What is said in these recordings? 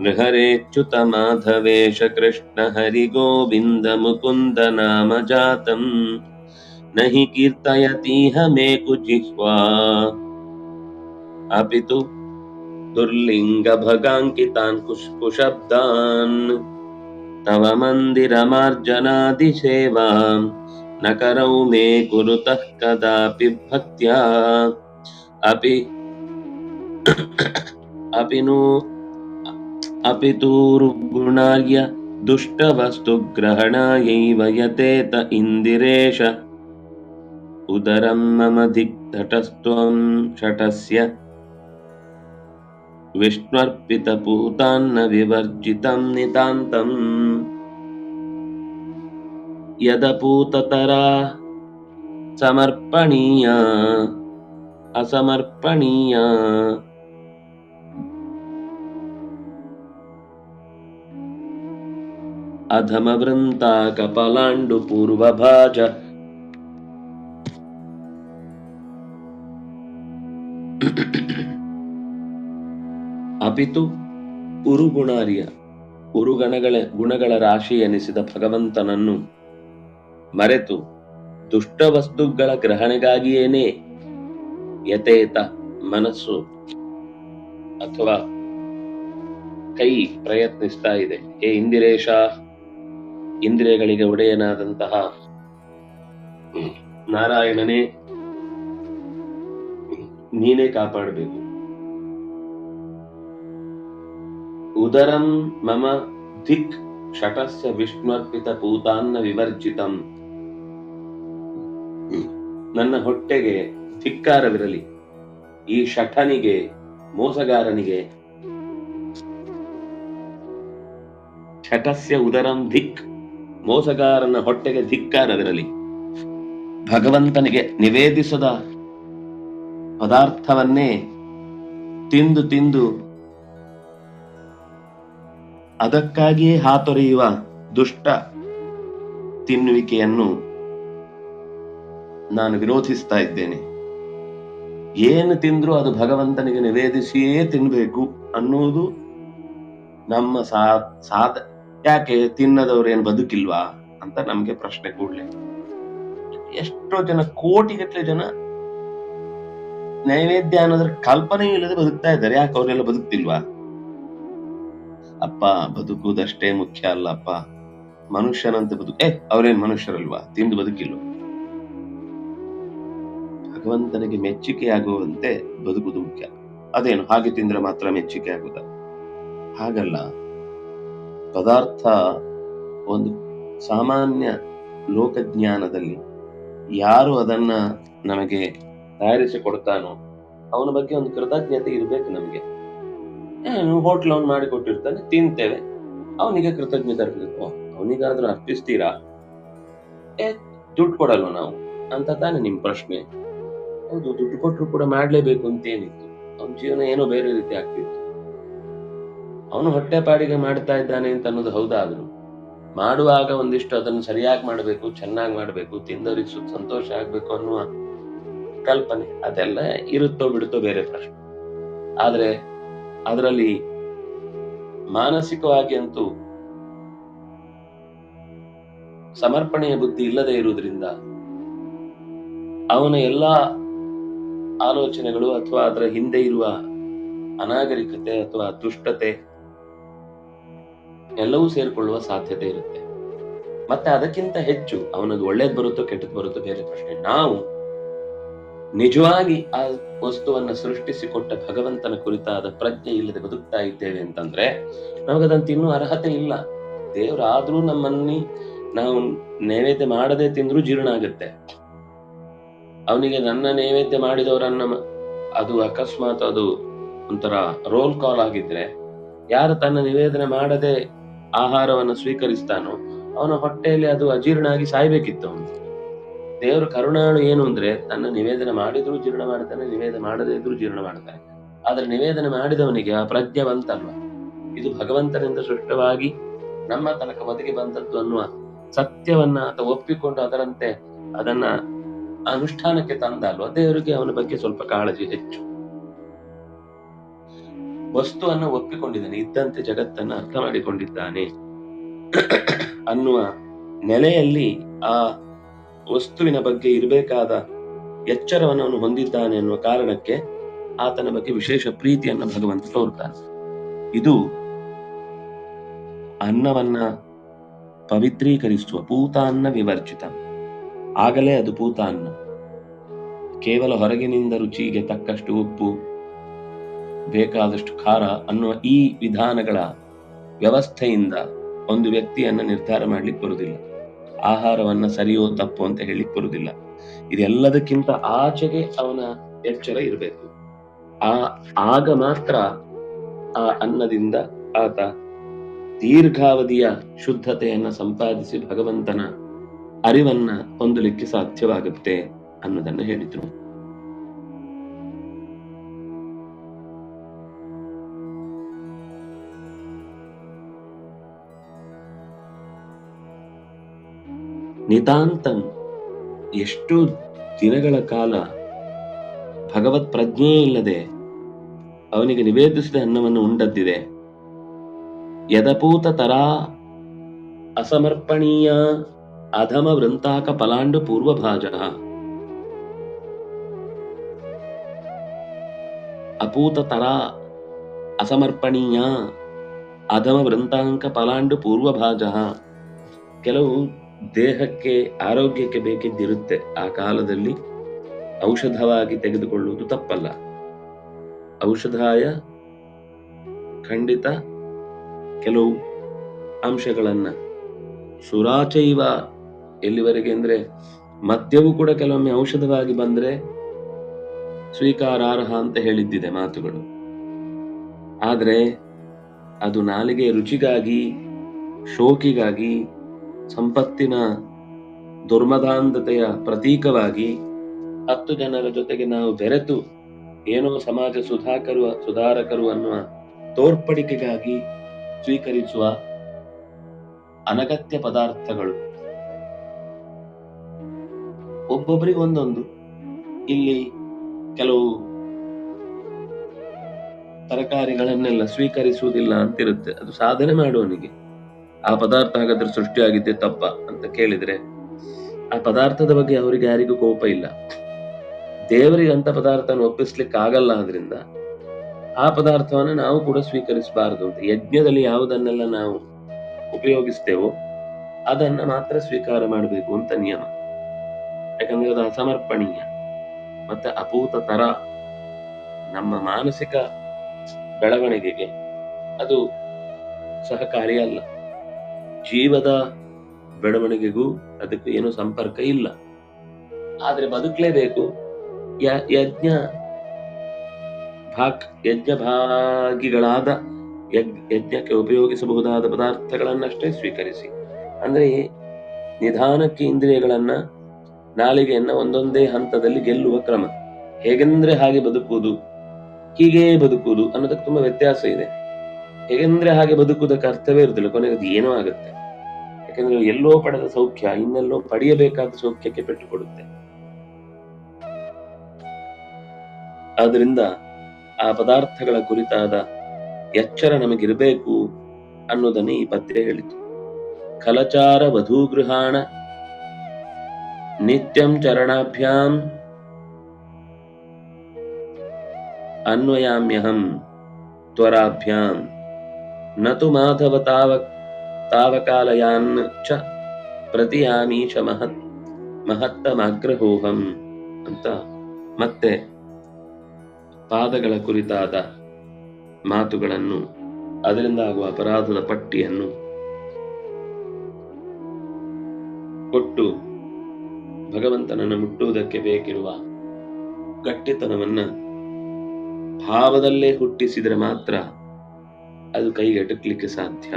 नृहरेच्युत माधवेश कृष्ण हरि गोविन्द मुकुन्द नाम न हि कीर्तयतीह मे कुजिह्वा अपि तु दुर्लिङ्गभगाङ्कितान् कुशब्दान् तव मन्दिरमार्जनादिसेवां न करौ मे कुरुतः कदापि भक्त्या। अपि अपि नु अपि तूर्गुणाय दुष्टवस्तुग्रहणायैव यतेत इन्दिरेश। उदरं मम दिक्तटस्त्वं शटस्य। विष्णुर्पितपूतान्न विवर्जितं नितान्तम् यदपूततरा समर्पणीया असमर्पणीया अधमवृन्ता कपलाण्डुपूर्वभाज ಅಪಿತು ಉರುಗುಣಾರ್ಯ ಉರುಗಣಗಳ ಗುಣಗಳ ರಾಶಿ ಎನಿಸಿದ ಭಗವಂತನನ್ನು ಮರೆತು ದುಷ್ಟ ವಸ್ತುಗಳ ಗ್ರಹಣೆಗಾಗಿಯೇನೇ ಯಥೇತ ಮನಸ್ಸು ಅಥವಾ ಕೈ ಪ್ರಯತ್ನಿಸ್ತಾ ಇದೆ ಹೇ ಇಂದಿರೇಶ ಇಂದ್ರಿಯಗಳಿಗೆ ಒಡೆಯನಾದಂತಹ ನಾರಾಯಣನೇ ನೀನೇ ಕಾಪಾಡಬೇಕು. ಉದರಂ ಮಮ ದಿಕ್ ಶಟಸ್ಯ ವಿಷ್ಣುರ್ಪಿತ ಪೂತಾನ್ನ ವಿವರ್ಜಿತಂ ನನ್ನ ಹೊಟ್ಟೆಗೆ ಧಿಕ್ಕಾರವಿರಲಿ. ಈ ಶಠನಿಗೆ, ಮೋಸಗಾರನಿಗೆ. ಶಟಸ್ಯ ಉದರಂ ಧಿಕ್ ಮೋಸಗಾರನ ಹೊಟ್ಟೆಗೆ ಧಿಕ್ಕಾರವಿರಲಿ ಭಗವಂತನಿಗೆ ನಿವೇದಿಸದ ಪದಾರ್ಥವನ್ನೇ ತಿಂದು ತಿಂದು ಅದಕ್ಕಾಗಿಯೇ ಹಾತೊರೆಯುವ ದುಷ್ಟ ತಿನ್ನುವಿಕೆಯನ್ನು ನಾನು ವಿರೋಧಿಸ್ತಾ ಇದ್ದೇನೆ. ಏನು ತಿಂದ್ರೂ ಅದು ಭಗವಂತನಿಗೆ ನಿವೇದಿಸಿಯೇ ತಿನ್ಬೇಕು ಅನ್ನುವುದು ನಮ್ಮ ಸಾ ಸಾಧ ಯಾಕೆ ತಿನ್ನದವ್ರು ಏನ್ ಬದುಕಿಲ್ವಾ ಅಂತ ನಮ್ಗೆ ಪ್ರಶ್ನೆ ಕೂಡ್ಲೆ. ಎಷ್ಟೋ ಜನ ಕೋಟಿಗಟ್ಟಲೆ ಜನ ನೈವೇದ್ಯ ಅನ್ನೋದ್ರ ಕಲ್ಪನೆ ಇಲ್ಲದೆ ಬದುಕ್ತಾ ಇದ್ದಾರೆ. ಯಾಕೆ ಅವರೆಲ್ಲ ಬದುಕ್ತಿಲ್ವಾ? ಅಪ್ಪ ಬದುಕುವುದಷ್ಟೇ ಮುಖ್ಯ ಅಲ್ಲ ಅಪ್ಪ ಮನುಷ್ಯನಂತೆ ಬದುಕು, ಏ, ಅವ್ರೇನ್ ಮನುಷ್ಯರಲ್ವಾ? ತಿಂದು ಬದುಕಿಲ್ವ? ಭಗವಂತನಿಗೆ ಮೆಚ್ಚುಗೆ ಆಗುವಂತೆ ಬದುಕುವುದು ಮುಖ್ಯ. ಅದೇನು, ಹಾಗೆ ತಿಂದ್ರೆ ಮಾತ್ರ ಮೆಚ್ಚುಗೆ ಆಗುದ? ಹಾಗಲ್ಲ. ಪದಾರ್ಥ ಒಂದು ಸಾಮಾನ್ಯ ಲೋಕಜ್ಞಾನದಲ್ಲಿ ಯಾರು ಅದನ್ನ ನಮಗೆ ತಯಾರಿಸಿ ಕೊಡ್ತಾನೋ ಅವನ ಬಗ್ಗೆ ಒಂದು ಕೃತಜ್ಞತೆ ಇರ್ಬೇಕು ನಮಗೆ. ಹೋಟ್ಲ್ ಅವ್ನು ಮಾಡಿ ಕೊಟ್ಟಿರ್ತಾನೆ, ತಿಂತೇವೆ. ಅವನಿಗೆ ಕೃತಜ್ಞತೆ ಅರ್ಪಿಸ್ಬೇಕು ಅವನಿಗಾದ್ರೂ ಅರ್ಪಿಸ್ತೀರಾ? ಏ, ದುಡ್ಡು ಕೊಡಲ್ವ ನಾವು? ಅಂತ ತಾನೆ ನಿಮ್ ಪ್ರಶ್ನೆ. ಹೌದು, ದುಡ್ಡು ಕೊಟ್ಟರು ಕೂಡ ಮಾಡ್ಲೇಬೇಕು ಅಂತ ಏನಿತ್ತು ಅವನ ಜೀವನ ಏನೋ ಬೇರೆ ರೀತಿ ಆಗ್ತಿತ್ತು. ಅವನು ಹೊಟ್ಟೆ ಪಾಡಿಗೆ ಮಾಡ್ತಾ ಇದ್ದಾನೆ ಅಂತ ಅನ್ನೋದು ಹೌದಾದ್ರು. ಮಾಡುವಾಗ ಒಂದಿಷ್ಟು ಅದನ್ನು ಸರಿಯಾಗಿ ಮಾಡಬೇಕು, ಚೆನ್ನಾಗಿ ಮಾಡಬೇಕು, ತಿಂದವರಿಗೆ ಸು- ಸಂತೋಷ ಆಗ್ಬೇಕು ಅನ್ನುವ ಕಲ್ಪನೆ, ಅದೆಲ್ಲ ಇರುತ್ತೋ ಬಿಡುತ್ತೋ ಬೇರೆ ಪ್ರಶ್ನೆ. ಆದ್ರೆ ಅದರಲ್ಲಿ ಮಾನಸಿಕವಾಗಿ ಅಂತೂ ಸಮರ್ಪಣೆಯ ಬುದ್ಧಿ ಇಲ್ಲದೆ ಇರುವುದರಿಂದ ಅವನ ಎಲ್ಲಾ ಆಲೋಚನೆಗಳು ಅಥವಾ ಅದರ ಹಿಂದೆ ಇರುವ ಅನಾಗರಿಕತೆ ಅಥವಾ ದುಷ್ಟತೆ ಎಲ್ಲವೂ ಸೇರಿಕೊಳ್ಳುವ ಸಾಧ್ಯತೆ ಇರುತ್ತೆ. ಮತ್ತೆ ಅದಕ್ಕಿಂತ ಹೆಚ್ಚು ಅವನದು ಒಳ್ಳೇದ್ ಬರುತ್ತೋ ಕೆಟ್ಟದ್ ಬರುತ್ತೋ ಬೇರೆ ಪ್ರಶ್ನೆ. ನಾವು ನಿಜವಾಗಿ ಆ ವಸ್ತುವನ್ನ ಸೃಷ್ಟಿಸಿಕೊಟ್ಟ ಭಗವಂತನ ಕುರಿತಾದ ಪ್ರಜ್ಞೆ ಇಲ್ಲದೆ ಬದುಕ್ತಾ ಇದ್ದೇವೆ ಅಂತಂದ್ರೆ ನಮಗದಂತ ಇನ್ನೂ ಅರ್ಹತೆ ಇಲ್ಲ. ದೇವರಾದ್ರೂ ನಮ್ಮನ್ನಿ ನಾವು ನೈವೇದ್ಯ ಮಾಡದೆ ತಿಂದ್ರೂ ಜೀರ್ಣ ಆಗುತ್ತೆ. ಅವನಿಗೆ ನನ್ನ ನೈವೇದ್ಯ ಮಾಡಿದವರನ್ನ ಅದು ಅಕಸ್ಮಾತ್ ಅದು ಒಂಥರ ರೋಲ್ ಕಾಲ್ ಆಗಿದ್ರೆ ಯಾರು ತನ್ನ ನಿವೇದನೆ ಮಾಡದೆ ಆಹಾರವನ್ನು ಸ್ವೀಕರಿಸ್ತಾನೋ ಅವನ ಹೊಟ್ಟೆಯಲ್ಲಿ ಅದು ಅಜೀರ್ಣ ಆಗಿ ಸಾಯ್ಬೇಕಿತ್ತು ಅವನು. ದೇವರು ಕರುಣಾಳು ಏನು ಅಂದ್ರೆ ತನ್ನ ನಿವೇದನೆ ಮಾಡಿದ್ರು ಜೀರ್ಣ ಮಾಡ್ತಾನೆ, ನಿವೇದನೆ ಮಾಡದೇ ಇದ್ರು ಜೀರ್ಣ ಮಾಡ್ತಾನೆ. ಆದ್ರೆ ನಿವೇದನೆ ಮಾಡಿದವನಿಗೆ ಆ ಪ್ರಜ್ಞೆ ಬಂತಲ್ವ? ಇದು ಭಗವಂತನಿಂದ ಸೃಷ್ಟವಾಗಿ ನಮ್ಮ ತನಕ ಒದಗಿ ಬಂದದ್ದು ಅನ್ನುವ ಸತ್ಯವನ್ನ ಆತ ಒಪ್ಪಿಕೊಂಡು ಅದರಂತೆ ಅದನ್ನ ಅನುಷ್ಠಾನಕ್ಕೆ ತಂದ ಅಲ್ವಾ ದೇವರಿಗೆ ಅವನ ಬಗ್ಗೆ ಸ್ವಲ್ಪ ಕಾಳಜಿ ಹೆಚ್ಚು. ವಸ್ತುವನ್ನು ಒಪ್ಪಿಕೊಂಡಿದ್ದಾನೆ, ಇದ್ದಂತೆ ಜಗತ್ತನ್ನ ಅರ್ಥ ಮಾಡಿಕೊಂಡಿದ್ದಾನೆ ಅನ್ನುವ ನೆಲೆಯಲ್ಲಿ ಆ ವಸ್ತುವಿನ ಬಗ್ಗೆ ಇರಬೇಕಾದ ಎಚ್ಚರವನ್ನು ಅವನು ಹೊಂದಿದ್ದಾನೆ ಅನ್ನುವ ಕಾರಣಕ್ಕೆ ಆತನ ಬಗ್ಗೆ ವಿಶೇಷ ಪ್ರೀತಿಯನ್ನು ಭಗವಂತ ತೋರ್ತಾನೆ ಇದು ಅನ್ನವನ್ನ ಪವಿತ್ರೀಕರಿಸುವ ಪೂತಾನ್ನ ವಿವರ್ಜಿತ. ಆಗಲೇ ಅದು ಪೂತಾನ್ನ ಕೇವಲ ಹೊರಗಿನಿಂದ ರುಚಿಗೆ ತಕ್ಕಷ್ಟು ಉಪ್ಪು ಬೇಕಾದಷ್ಟು ಖಾರ ಅನ್ನುವ ಈ ವಿಧಾನಗಳ ವ್ಯವಸ್ಥೆಯಿಂದ ಒಂದು ವ್ಯಕ್ತಿಯನ್ನ ನಿರ್ಧಾರ ಮಾಡ್ಲಿಕ್ಕೆ ಬರುವುದಿಲ್ಲ. ಆಹಾರವನ್ನ ಸರಿಯೋ ತಪ್ಪು ಅಂತ ಹೇಳಿಕ್ ಬರುವುದಿಲ್ಲ. ಇದೆಲ್ಲದಕ್ಕಿಂತ ಆಚೆಗೆ ಅವನ ಎಚ್ಚರ ಇರಬೇಕು. ಆ ಆಗ ಮಾತ್ರ ಆ ಅನ್ನದಿಂದ ಆತ ದೀರ್ಘಾವಧಿಯ ಶುದ್ಧತೆಯನ್ನ ಸಂಪಾದಿಸಿ ಭಗವಂತನ ಅರಿವನ್ನ ಹೊಂದಲಿಕ್ಕೆ ಸಾಧ್ಯವಾಗುತ್ತೆ ಅನ್ನೋದನ್ನ ಹೇಳಿದ್ರು. ನಿತಾಂತಂ ಎಷ್ಟು ದಿನಗಳ ಕಾಲ ಭಗವತ್ ಪ್ರಜ್ಞೆ ಇಲ್ಲದೆ ಅವನಿಗೆ ನಿವೇದಿಸಿದ ಅನ್ನವನ್ನು ಉಂಡದ್ದಿದೆ. ಯದಪೂತ ತರಾ ಅಸಮರ್ಪಣೀಯ ಅಧಮ ವೃಂತಾಕ ಪಲಾಂಡು ಪೂರ್ವಭಾಜ. ಅಪೂತ ತರ ಅಸಮರ್ಪಣೀಯ ಅಧಮ ವೃಂತಾಂಕ ಪಲಾಂಡು ಪೂರ್ವಭಾಜ. ಕೆಲವು ದೇಹಕ್ಕೆ, ಆರೋಗ್ಯಕ್ಕೆ ಬೇಕಿದ್ದಿರುತ್ತೆ. ಆ ಕಾಲದಲ್ಲಿ ಔಷಧವಾಗಿ ತೆಗೆದುಕೊಳ್ಳುವುದು ತಪ್ಪಲ್ಲ. ಔಷಧಾಯ ಖಂಡಿತ ಕೆಲವು ಅಂಶಗಳನ್ನ ಸುರಾಚೈವ ಎಲ್ಲಿವರೆಗೆ ಅಂದ್ರೆ ಮದ್ಯವು ಕೂಡ ಕೆಲವೊಮ್ಮೆ ಔಷಧವಾಗಿ ಬಂದ್ರೆ ಸ್ವೀಕಾರಾರ್ಹ ಅಂತ ಹೇಳಿದ್ದಿದೆ ಮಾತುಗಳು. ಆದರೆ ಅದು ನಾಲಿಗೆ ರುಚಿಗಾಗಿ, ಶೋಕಿಗಾಗಿ ಸಂಪತ್ತಿನ ದುರ್ಮದಾಂಧತೆಯ ಪ್ರತೀಕವಾಗಿ ಹತ್ತು ಜನರ ಜೊತೆಗೆ ನಾವು ಬೆರೆತು ಏನೋ ಸಮಾಜ ಸುಧಾಕರು, ಸುಧಾರಕರು ಅನ್ನುವ ತೋರ್ಪಡಿಕೆಗಾಗಿ ಸ್ವೀಕರಿಸುವ ಅನಗತ್ಯ ಪದಾರ್ಥಗಳು. ಒಬ್ಬೊಬ್ಬರಿಗೆ ಒಂದೊಂದು. ಇಲ್ಲಿ ಕೆಲವು ತರಕಾರಿಗಳನ್ನೆಲ್ಲ ಸ್ವೀಕರಿಸುವುದಿಲ್ಲ ಅಂತಿರುತ್ತೆ. ಅದು ಸಾಧನೆ ಮಾಡುವವನಿಗೆ. ಆ ಪದಾರ್ಥ ಹಾಗಾದ್ರೆ ಸೃಷ್ಟಿಯಾಗಿದ್ದೆ ತಪ್ಪ ಅಂತ ಕೇಳಿದ್ರೆ, ಆ ಪದಾರ್ಥದ ಬಗ್ಗೆ ಅವರಿಗೆ ಯಾರಿಗೂ ಕೋಪ ಇಲ್ಲ. ದೇವರಿಗೆ ಅಂತ ಪದಾರ್ಥನ ಒಪ್ಪಿಸ್ಲಿಕ್ಕೆ ಆಗಲ್ಲ ಆದ್ರಿಂದ ಆ ಪದಾರ್ಥವನ್ನು ನಾವು ಕೂಡ ಸ್ವೀಕರಿಸಬಾರದು ಅಂತ, ಯಜ್ಞದಲ್ಲಿ ಯಾವುದನ್ನೆಲ್ಲ ನಾವು ಉಪಯೋಗಿಸ್ತೇವೋ ಅದನ್ನ ಮಾತ್ರ ಸ್ವೀಕಾರ ಮಾಡಬೇಕು ಅಂತ ನಿಯಮ. ಯಾಕಂದ್ರೆ ಅದು ಅಸಮರ್ಪಣೀಯ. ಮತ್ತೆ ಅಪೂತ ತರ ನಮ್ಮ ಮಾನಸಿಕ ಬೆಳವಣಿಗೆಗೆ ಅದು ಸಹಕಾರಿ ಅಲ್ಲ ಜೀವದ ಬೆಳವಣಿಗೆಗೂ ಅದಕ್ಕೂ ಏನು ಸಂಪರ್ಕ ಇಲ್ಲ. ಆದ್ರೆ ಬದುಕಲೇಬೇಕು. ಯಜ್ಞ ಭಾಗ್ ಯಜ್ಞ ಭಾಗಿಗಳಾದ ಯಜ್ಞಕ್ಕೆ ಉಪಯೋಗಿಸಬಹುದಾದ ಪದಾರ್ಥಗಳನ್ನಷ್ಟೇ ಸ್ವೀಕರಿಸಿ. ಅಂದ್ರೆ ನಿಧಾನಕ್ಕೆ ಇಂದ್ರಿಯಗಳನ್ನ, ನಾಲಿಗೆಯನ್ನ ಒಂದೊಂದೇ ಹಂತದಲ್ಲಿ ಗೆಲ್ಲುವ ಕ್ರಮ. ಹೇಗೆಂದ್ರೆ ಹಾಗೆ ಬದುಕುವುದು, ಹೀಗೇ ಬದುಕುವುದು ಅನ್ನೋದಕ್ಕೆ ತುಂಬಾ ವ್ಯತ್ಯಾಸ ಇದೆ. ಹೇಗೆಂದ್ರೆ ಹಾಗೆ ಬದುಕುವುದಕ್ಕೆ ಅರ್ಥವೇ ಇರುದಿಲ್ಲ ಕೊನೆಗೆ ಅದು ಏನೋ ಆಗುತ್ತೆ. ಯಾಕಂದ್ರೆ ಎಲ್ಲೋ ಪಡೆದ ಸೌಖ್ಯ ಇನ್ನೆಲ್ಲೋ ಪಡೆಯಬೇಕಾದ ಸೌಖ್ಯಕ್ಕೆ ಪೆಟ್ಟು ಕೊಡುತ್ತೆ ಆದ್ರಿಂದ ಆ ಪದಾರ್ಥಗಳ ಕುರಿತಾದ ಎಚ್ಚರ ನಮಗಿರಬೇಕು ಅನ್ನೋದನ್ನ ಈ ಪತ್ರೆ ಹೇಳಿತು. ಕಲಚಾರ ವಧೂಗೃಹಾಣ ನಿತ್ಯಂ ಚರಣಾಭ್ಯಾಂ ಅನ್ವಯಾಮ್ಯಹಂ ತ್ವರಾಭ್ಯಾಂ. ನತು ಮಾಧವ ತಾವ, ತಾವಕಾಲಯಾನ್ ಚ ಪ್ರತಿಯಾಮೀಶ ಮಹತ್, ಮಹತ್ತಮಗ್ರಹೋಹಂ ಅಂತ ಮತ್ತೆ ಪಾದಗಳ ಕುರಿತಾದ ಮಾತುಗಳನ್ನು ಅದರಿಂದ ಆಗುವ ಅಪರಾಧದ ಪಟ್ಟಿಯನ್ನು ಕೊಟ್ಟು ಭಗವಂತನನ್ನು ಮುಟ್ಟುವುದಕ್ಕೆ ಬೇಕಿರುವ ಗಟ್ಟಿತನವನ್ನ ಭಾವದಲ್ಲೇ ಹುಟ್ಟಿಸಿದರೆ ಮಾತ್ರ ಅದು ಕೈಗೆಟಕಲಿಕ್ಕೆ ಸಾಧ್ಯ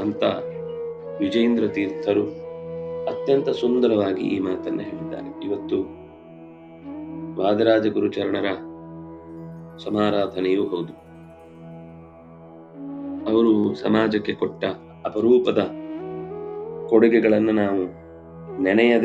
ಅಂತ ವಿಜೇಂದ್ರ ತೀರ್ಥರು ಅತ್ಯಂತ ಸುಂದರವಾಗಿ ಈ ಮಾತನ್ನ ಹೇಳಿದ್ದಾರೆ. ಇವತ್ತು ವಾದರಾಜ ಗುರುಚರಣರ ಸಮಾರಾಧನೆಯೂ ಹೌದು. ಅವರು ಸಮಾಜಕ್ಕೆ ಕೊಟ್ಟ ಅಪರೂಪದ ಕೊಡುಗೆಗಳನ್ನು ನಾವು ನೆನೆಯದೆ